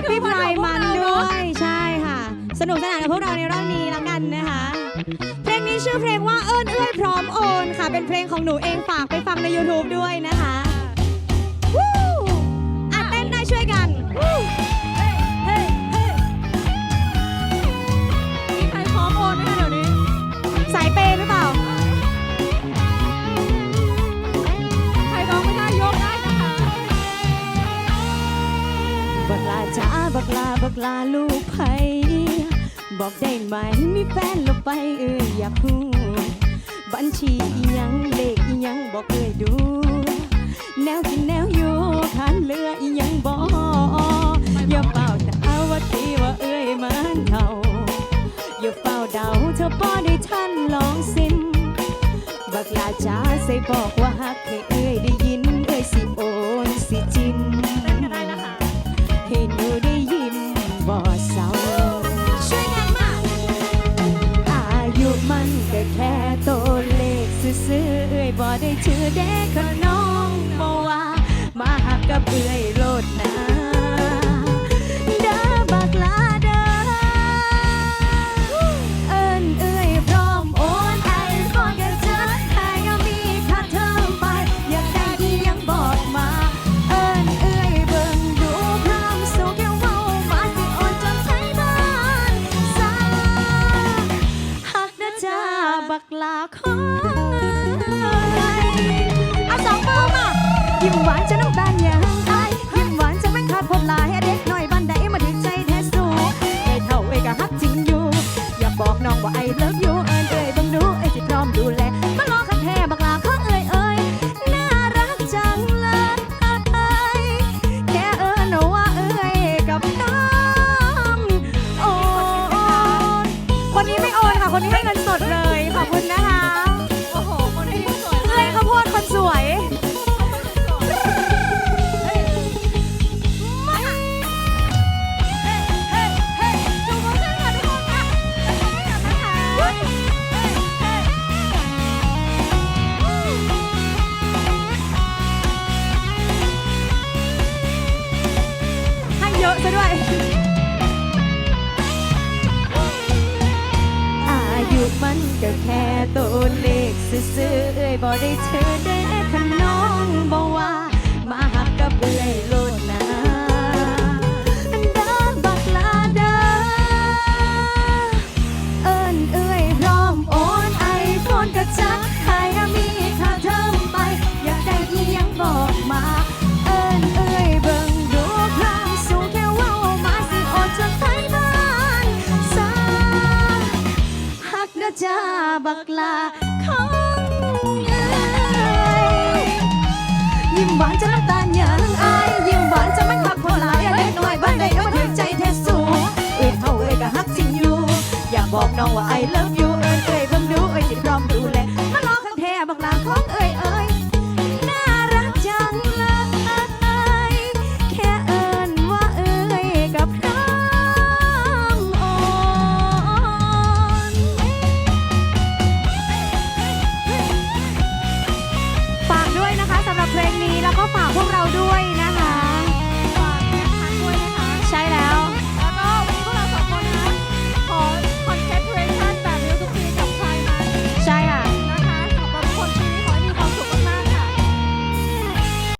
ปปี้ไพร์มันด้วยใช่ค่ะ สนุกสนานกับพวกเราในรอบนี้แล้วกันนะคะ เพลงนี้ชื่อเพลงว่าเอิ้นเอื้อยพร้อมโอนค่ะ เป็นเพลงของหนูเองฝากไปฟังใน YouTube ด้วยนะคะ บักลาจ้าบักลาบักลาลูกไผบอกได้ไหมมีแฟนล้วไปเอ้ยอย่าพูบัญชีอีหยังเลขอีหยังบอกเอ้ยดู แนวกินแนวอยู่ทานเลืออีหยังบอกอย่าเป่าแต่เอาว่าทีว่าเอ้ยมันเท่าอย่าเป่าเดาเธอบ่ได้ทันลองซิมบักลาจ้าใส่บอกว่าฮักให้เอ้ยด้ ให้หนูได้ยิ้มบ่เศร้าช่วยกันมาอายุมันก็แค่ตัวเลขซื้อๆเอ้ยบ่ได้ชื่อเด็กขน้องบ่ว่ามาหักกับเอ้ยโลดนะ บักลาของเอ้ยเอาสองมือมายิ้มหวานจะน้ำตาลอย่างอยยิ้มหวานจะไม่ขาดพบลาให้เด็กน้อยบ้านใดมาถึงใจแท้สู้ไอ้เท่าไอ้ก็ฮักจริงอยู่ อย่าบอกน้องว่าไอ้เลิฟยูเอิ้นเอ้ยบิ่งดูไอ้สิพร้อมดูแลมาลองคันแท้บักลาของเอ้ยเอ้ยน่ารักจังเลยแค่เอิญว่าเอ้ยกับน้องโอนคนนี้ไม่โอนค่ะคนนี้ให้เงินสดเลยขอบ คุณนะคะ โอ้โห คนที่สวยเอ้ยข้าวโพดคนสวยเฮ้ยมาจูบมือกันค่ะทุกคนค่ะจะช่วยกันนะคะเฮ้ยเฮ้ยเฮ้ยให้เยอะซะด้วย มันก็แค่ตัวเลขซื่อๆเอ้ยบ่ได้เธอได้ขน้องบ่ว่า มาหักกับเอ้ย จะาบักลาของเอ้ยยิ้มหวานจะน้ำตาลยังอายยิ้มหวานจะไม่พักพอหลายอันเล็กน้อยบ้านใดก็ถึงใจเทสูงเอ้ยเท่าเอ้ยก็ฮักสิงอยู่ อยากบอกน้องว่าไอ้เลิกอยู่เอ้ยเอ้ยเพิ่งรู้เอ้ยสิพรอมดูแลมาลอข้างแท้บักลาของเอ้ยเอ้ย